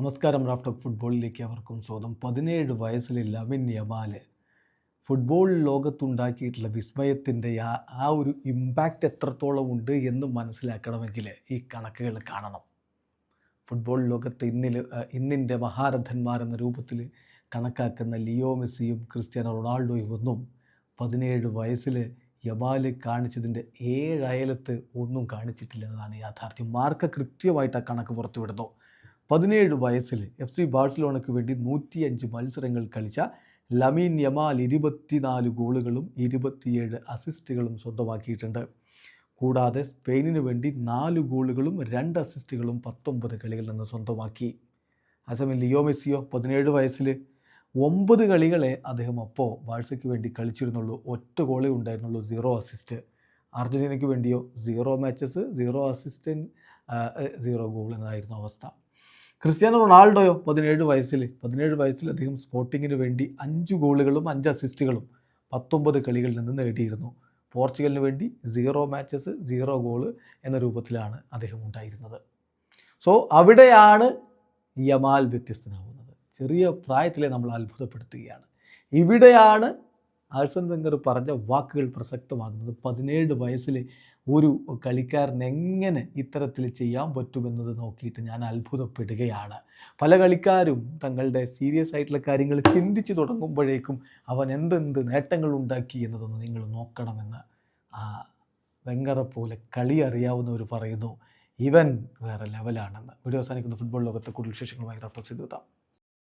നമസ്കാരം റാഫ്റ്റോ ഫുട്ബോളിലേക്ക് അവർക്കും സ്വാഗതം. പതിനേഴ് വയസ്സിലെ ലവിൻ യമാൽ ഫുട്ബോൾ ലോകത്തുണ്ടാക്കിയിട്ടുള്ള വിസ്മയത്തിന്റെ ആ ആ ഒരു ഇമ്പാക്റ്റ് എത്രത്തോളം ഉണ്ട് എന്ന് മനസ്സിലാക്കണമെങ്കിൽ ഈ കണക്കുകൾ കാണണം. ഫുട്ബോൾ ലോകത്ത് ഇന്നിൽ ഇന്നിന്റെ മഹാരഥന്മാരെന്ന രൂപത്തിൽ കണക്കാക്കുന്ന ലിയോ മെസ്സിയും ക്രിസ്ത്യാനോ റൊണാൾഡോയും ഒന്നും പതിനേഴ് വയസ്സിൽ യമാൽ കാണിച്ചതിന്റെ ഏഴയലത്ത് ഒന്നും കാണിച്ചിട്ടില്ല എന്നതാണ് യാഥാർത്ഥ്യം. മാർക്ക് കൃത്യമായിട്ട് ആ കണക്ക് പുറത്തുവിടുന്നു. പതിനേഴ് വയസ്സിൽ എഫ് സി ബാഴ്സലോണയ്ക്ക് വേണ്ടി നൂറ്റിയഞ്ച് മത്സരങ്ങൾ കളിച്ച ലമീൻ യമാൽ ഇരുപത്തിനാല് ഗോളുകളും ഇരുപത്തിയേഴ് അസിസ്റ്റുകളും സ്വന്തമാക്കിയിട്ടുണ്ട്. കൂടാതെ സ്പെയിനിന് വേണ്ടി നാല് ഗോളുകളും രണ്ട് അസിസ്റ്റുകളും പത്തൊമ്പത് കളികളിൽ നിന്ന് സ്വന്തമാക്കി. അസമിൽ ലിയോ മെസ്സിയോ പതിനേഴ് വയസ്സിൽ ഒമ്പത് കളികളെ അദ്ദേഹം അപ്പോൾ ബാഴ്സയ്ക്ക് വേണ്ടി കളിച്ചിരുന്നുള്ളൂ. ഒറ്റ ഗോളേ ഉണ്ടായിരുന്നുള്ളൂ സീറോ അസിസ്റ്റ്. അർജന്റീനയ്ക്ക് വേണ്ടിയോ? Zero matches zero assistant zero goal എന്നതായിരുന്നു അവസ്ഥ. ക്രിസ്ത്യാനോ റൊണാൾഡോയോ? പതിനേഴ് വയസ്സിൽ പതിനേഴ് വയസ്സിൽ അദ്ദേഹം സ്പോർട്ടിങ്ങിന് വേണ്ടി അഞ്ച് ഗോളുകളും അഞ്ച് അസിസ്റ്റുകളും പത്തൊമ്പത് കളികളിൽ നിന്ന് നേടിയിരുന്നു. പോർച്ചുഗലിന് വേണ്ടി സീറോ മാച്ചസ് സീറോ ഗോൾ എന്ന രൂപത്തിലാണ് അദ്ദേഹം ഉണ്ടായിരുന്നത്. സോ അവിടെയാണ് യമാൽ വ്യത്യസ്തനാവുന്നത് ചെറിയ പ്രായത്തിലെ നമ്മൾ അത്ഭുതപ്പെടുത്തുകയാണ്. ഇവിടെയാണ് ആഴ്സൺ വെങ്കർ പറഞ്ഞ വാക്കുകൾ പ്രസക്തമാകുന്നത് പതിനേഴ് വയസ്സിൽ ഒരു കളിക്കാരൻ എങ്ങനെ ഇത്തരത്തിൽ ചെയ്യാൻ പറ്റുമെന്നത് നോക്കിയിട്ട് ഞാൻ അത്ഭുതപ്പെടുകയാണ്. പല കളിക്കാരും തങ്ങളുടെ സീരിയസ് ആയിട്ടുള്ള കാര്യങ്ങൾ ചിന്തിച്ചു തുടങ്ങുമ്പോഴേക്കും അവൻ എന്തെന്ത് നേട്ടങ്ങൾ ഉണ്ടാക്കി എന്നതൊന്ന് നിങ്ങൾ നോക്കണമെന്ന് ആ വെങ്കറെ പോലെ കളി അറിയാവുന്നവർ പറയുന്നു. ഇവൻ വേറെ ലെവലാണെന്ന് വീഡിയോ അവസാനിക്കുന്ന. ഫുട്ബോൾ ലോകത്തെ കൂടുതൽ വിശേഷങ്ങളുമായി റഫ്ലക്സ് ചെയ്തു